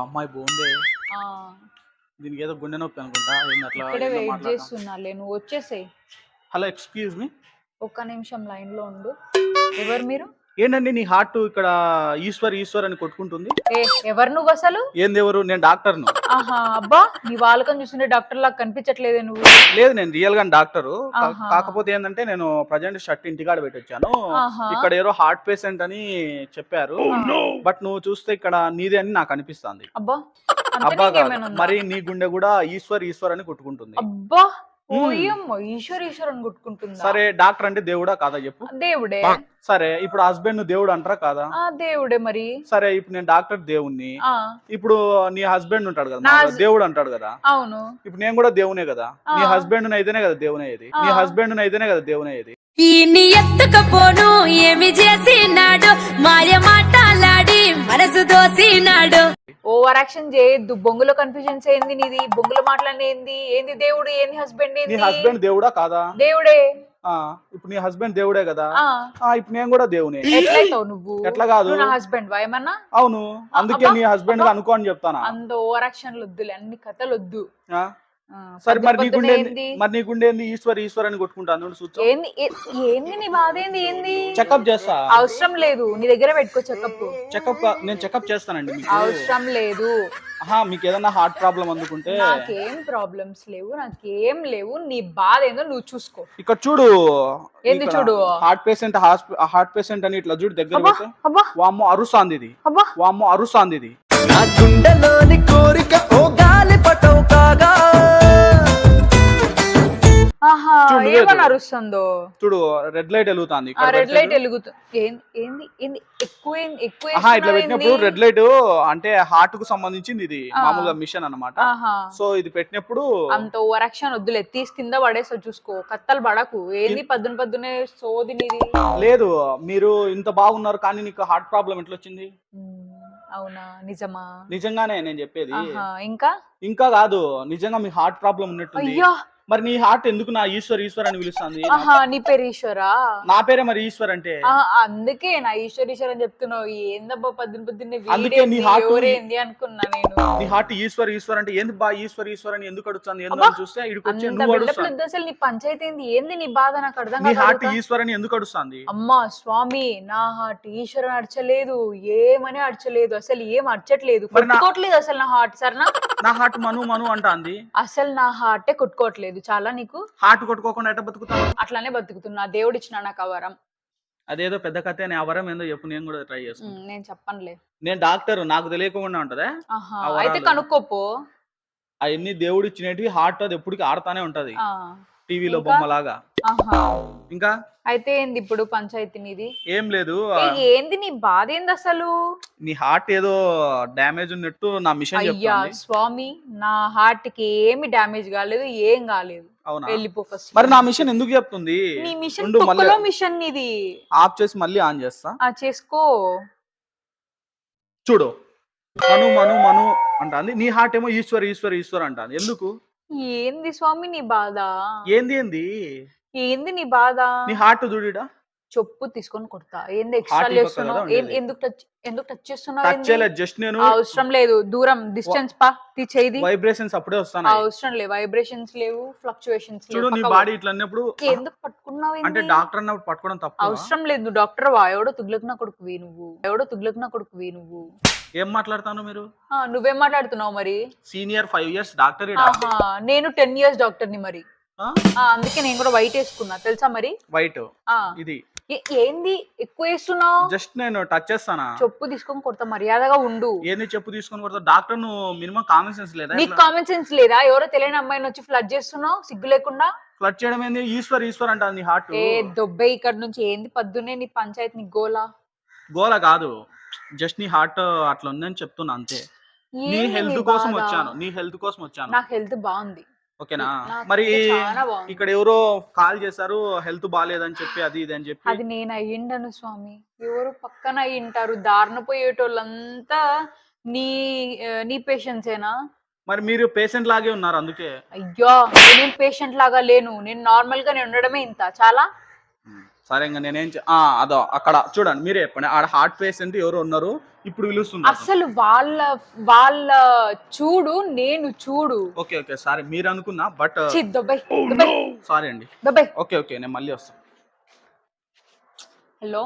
అమ్మాయి బాగుందే. ఆ, దీనికి ఏదో గుండె నొప్పి అనుకుంటా అట్లా ఇక్కడే వెయిట్. చేస్తున్నాలే నువ్వు వచ్చేసేయ్. హలో ఎక్స్క్యూజ్ మీ ఒక్క నిమిషం లైన్లో ఉండు. ఎవరు మీరు? ఏంటండి నీ హార్ట్ ఇక్కడ ఈశ్వర్ ఈశ్వర్ అని కొట్టుకుంటుంది? ఏ ఎవరు నువ్వు అసలు? ఏంది ఎవరు? నేను డాక్టర్ను. ఆహా అబ్బా నీ వాళ్ళకం చూస్తుంటే డాక్టర్ లాగా కనిపించట్లేదే నువ్వు. లేదు నేను రియల్గా డాక్టరు. కా- ఆహా. కాకపోతే ఏంటంటే నేను ప్రజెంట్ షర్ట్ ఇంటికాడ పెట్టి వచ్చాను ఆహా. ఇక్కడ ఏదో హార్ట్ పేషెంట్ అని చెప్పారు. బట్ నువ్వు చూస్తే ఇక్కడ నీదే అని నాకు అనిపిస్తుంది. అబ్బా అబ్బా కాదు. ఉందా? మరి నీ గుండె కూడా ఈశ్వర్ ఈశ్వర్ అని కొట్టుకుంటుంది. అబ్బా మ్మ్. ఓయమ్మో ఈశ్వర్ ఈశ్వర్ అని కొట్టుకుంటుందా? సరే డాక్టర్ అంటే దేవుడా కాదా చెప్పు? దేవుడే. సరే ఇప్పుడు హస్బెండ్ దేవుడు అంటారా కాదా? ఆ దేవుడే మరి. సరే ఇప్పుడు నేను డాక్టర్ దేవుణ్ణి. ఇప్పుడు నీ హస్బెండ్ ఉంటాడు కదా నా దేవుడు అంటాడు కదా. అవును. ఇప్పుడు నేను కూడా దేవునే కదా. నీ. హస్బెండ్ అయితేనే కదా దేవునే ఇది. నీ. హస్బెండ్ అయితేనే కదా దేవునే ఇది. ఈయన్ని ఎత్తుకపోను ఏమి చేసినాడు? మాయ మాటలాడి మనసు దోసినాడు. ఓవర్ యాక్షన్ చేయొద్దు. బొంగులో కన్ఫ్యూజన్స్ ఏంది నీది? బొంగులో మాట్లాడి ఏంది? ఏంది దేవుడు? ఏంది హస్బెండ్ నీ ఏంది? హస్బెండ్ దేవుడా కాదా? దేవుడే. ఆ ఇప్పుడు నీ హస్బెండ్ దేవుడే కదా? ఆ. ఆ ఇప్పుడు నేను కూడా దేవునే. ఎట్లయితావు నువ్వు? ఎట్లా కాదు? నువ్వు నా హస్బెండ్ వా ఏమన్నా? అవును. అందుకే అబ్బా, నీ హస్బెండ్ అబ్బా. అనుకో అని చెప్తానా? అంత ఓవర్ యాక్షన్ వద్దులే. అన్ని కథలు వద్దు. ఆ? ఆ, సరే మరి నీకుండే మరి నీకుండే ఈశ్వర్ ఈశ్వర్ అని కొట్టుకుంటాను ఏంది ఏంది నీ బాధ ఏంది ఏంది? చెకప్ చేస్తా. అవసరం లేదు నీ దగ్గర పెట్టుకో చెకప్ చెకప్ నేను చెకప్ చేస్తానండి మీకు. అవసరం లేదు. మీకు ఏదైనా హార్ట్ ప్రాబ్లం అందుకుంటే నాకేం ప్రాబ్లమ్స్ లేవు నాకేం లేవు నీ బాధ ఏందో నువ్వు చూసుకో. ఇక్కడ చూడు ఏంది చూడు? హార్ట్ పేషెంట్ హార్ట్ పేషెంట్ అని ఇట్లా చూడు దగ్గర వామ్మో అరుసాంది ఇది. అబ్బా. వామ్మో అరుసాంది ఇది. నా గుండెలోని కోరిక ఓ గాలి పటం కాగా చూడు, రెడ్ లైట్ వెలుగుతాంది. Red light. వెలుగుతుంది ఏంది ఏంది ఎక్కువ ఎక్కువ ఇట్లా పెట్టినప్పుడు? రెడ్ లైట్ అంటే హార్ట్కు సంబంధించింది ఇది. మామూలుగా మిషన్ అన్నమాట. సో ఇది పెట్టినప్పుడు అంత ఓవర్ యాక్షన్ వద్దులే తీసి కింద పడేసో చూసుకో కత్తలు పడకు. ఏంది పద్దున పద్దునే సోది లేదు మీరు ఇంత బాగున్నారు కానీ నీకు హార్ట్ ప్రాబ్లం ఎట్లా వచ్చింది అవునా నిజమా? నిజంగానే నేను చెప్పేది. ఇంకా? ఇంకా కాదు నిజంగా మీ హార్ట్ ప్రాబ్లం ఉన్నట్టుంది. అయ్యా! మరి నీ హార్ట్ ఎందుకు నా ఈశ్వర్ ఈశ్వర్ అని పిలుస్తుంది? ఆహా నీ పేరు ఈశ్వరా? నా పేరే మరి ఈశ్వర్ అంటే? ఆ, అందుకే నా ఈశ్వర్ ఈశ్వర్ అని చెప్తున్నావు. ఏందబ్బా పద్దున పొద్దున్నే అందుకే నీ వీడేంది, heart- ఎవరేంది అనుకున్నా నేను. నీ హార్ట్ ఈశ్వర్ ఈశ్వర్ అంటే ఏంది బా ఈశ్వర్ ఈశ్వర్ అని ఎందుకు అడుగుతుంది? ఎందుకు అబ్బా, అని చూస్తే ఇక్కడికి వచ్చి అంత నువ్వు అడుగుతాను అసలు నీ పంచాయతీ ఏంది? ఏంది నీ బాధ? నాకు అర్థం నీ హార్ట్. ఈశ్వర్ అని ఎందుకు అడుస్తుంది అమ్మా స్వామి నా హార్ట్ ఈశ్వరన్ అడచలేదు. ఏమని అడచలేదు? అసలు ఏం అడచట్లేదు? మరి నా- కొట్టుకోవట్లేదు అసలు నా హార్ట్ సరేనా? నా హార్ట్ మను మను అంటాంది. అసలు నా హార్టే కొట్టుకోవట్లేదు. చాలా నీకు హార్ట్ కొట్టుకోకుండా ఎట్ట బతుకుతాను అట్లానే బతుకుతున్నా. దేవుడు ఇచ్చిన నాకు ఆ వరం. అదేదో పెద్ద కథ అని ఆ వరం ఏందో చెప్పు. నేను కూడా ట్రై చేస్తాను నేను చెప్పనులే. నేను డాక్టర్. నాకు తెలియకుండా ఉంటదా. అయితే కనుక్కోపో అవన్నీ దేవుడు ఇచ్చినవి హార్ట్ అది ఎప్పటికీ ఆడుతానే ఉంటది. టీవీలో? బొమ్మలాగా. ఇంకా? అయితే ఏంది ఇప్పుడు పంచాయతీ నీది ఏం లేదు. ఏంది నీ బాధ ఏంది అసలు? నీ హార్ట్ ఏదో డ్యామేజ్ ఉన్నట్టు నా మిషన్ అయ్యా స్వామి నా హార్ట్కి ఏమి డ్యామేజ్ కాలేదు ఏం కాలేదు. అవునా? వెళ్ళిపో ఫస్ట్ మరి నా మిషన్ ఎందుకు చెప్తుంది? నీ మిషన్ తొక్కలో మిషన్ నీది. ఆఫ్ చేసి మళ్ళీ ఆన్ చేస్తా. ఆ చేసుకో. చూడు. మను మను మను అంటాంది. నీ హార్ట్ ఏమో ఈశ్వర్ ఈశ్వర్ ఈశ్వర్ అంటాంది. ఎందుకు? ఏంది స్వామి నీ బాధ? ఏంది ఏంది? ఏంది నీ బాధ? నీ హార్ట్ చూడిడా చెప్పు తీసుకొని కొడతా. ఏంది ఎక్స్ట్రా చేస్తున్నావు. ఎందుకు టచ్ ఎందుకు టచ్ చేస్తున్నావు జస్ట్ నేను అవసరం లేదు. దూరం డిస్టెన్స్ పా తీ చేయి. వైబ్రేషన్స్ అప్పుడే వస్తాను అవసరం లేవు వైబ్రేషన్స్ లేవు ఫ్లక్చుయేషన్స్ చూడు నీ లేవు బాడీ ఇట్లా అన్నప్పుడు ఎందుకు పట్టుకున్నావు అంటే? డాక్టర్ అన్నప్పుడు పట్టుకోవడం తప్పు అవసరం లేదు. నువ్వు డాక్టర్ వా? ఎవడో తుగ్లక్ నా కొడుకువి నువ్వు. ఎవడో తుగ్లక్ నా కొడుకువి నువ్వు. ఏం మాట్లాడతాను మీరు? ఆ, నువ్వేం మాట్లాడుతున్నావు మరి? సీనియర్ ఫైవ్ ఇయర్స్ డాక్టర్ నేను టెన్ ఇయర్స్ డాక్టర్ని మరి. ఆ, అందుకే నేను కూడా వైట్ వేసుకున్నా. తెలుసా మరి? వైట్ ఆ. ఇది. ఏంది? ఎక్కువ వేస్తున్నావు? జస్ట్ నేను టచ్ చేస్తానా? చెప్పు తీసుకొని కొడతా మర్యాదగా ఉండు. ఏంది చెప్పు తీసుకొని కొడతా? డాక్టర్ నువ్వు మినిమం కామన్ సెన్స్ లేదా నీకు కామన్ సెన్స్ లేదా? ఎవరో తెలియని అమ్మాయిని వచ్చి ఫ్లడ్ చేస్తున్నావు? సిగ్గు లేకుండా? ఫ్లడ్ చేయడం ఏంది? ఈశ్వర్ ఈశ్వర్ అంటాను నీ హార్ట్ ఏ దొబ్బే ఇక్కడ నుంచి. ఏంది పద్దునే నీ పంచాయతీ నీ గోలా? గోల కాదు. జస్ట్ నీ హార్ట్ అట్లా ఉందని చెప్తున్నా అంతే. నీ హెల్త్ నీ కోసం? వచ్చాను. నీ హెల్త్ కోసం వచ్చాను. నాకు హెల్త్ బాగుంది. ఓకేనా? మరి. ఇక్కడ ఎవరో కాల్ చేశారు హెల్త్ బాగాలేదని చెప్పి అది ఇది అని చెప్పి. అది నేను అయ్యిండను స్వామి. ఎవరు పక్కన అయ్యింటారు దారిన పోయేటోళ్ళంతా నీ నీ పేషెంట్సేనా? మరి మీరు పేషెంట్ లాగే ఉన్నారు అందుకే. అయ్యో నేనేం పేషెంట్ లాగా లేను. నేను నార్మల్గా నేను ఉండడమే ఇంత. చాలా? సరే ఇంకా నేనేం చే- ఆ, అదో అక్కడ చూడండి మీరే చెప్పండి. ఆడ హార్ట్ పేషెంట్ ఎవరు ఉన్నారు? ఇప్పుడు పిలుస్తున్నారు. అసలు వాళ్ళ వాళ్ళ చూడు నేను చూడు. ఓకే ఓకే సారీ మీరు అనుకున్నా బట్ దొబ్బై సారీ అండి. ఓకే ఓకే నేను మళ్ళీ వస్తాను హలో?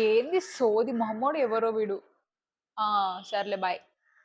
ఏంది సోది మహమ్మోడు ఎవరో వీడు? ఆ సర్లే బాయ్.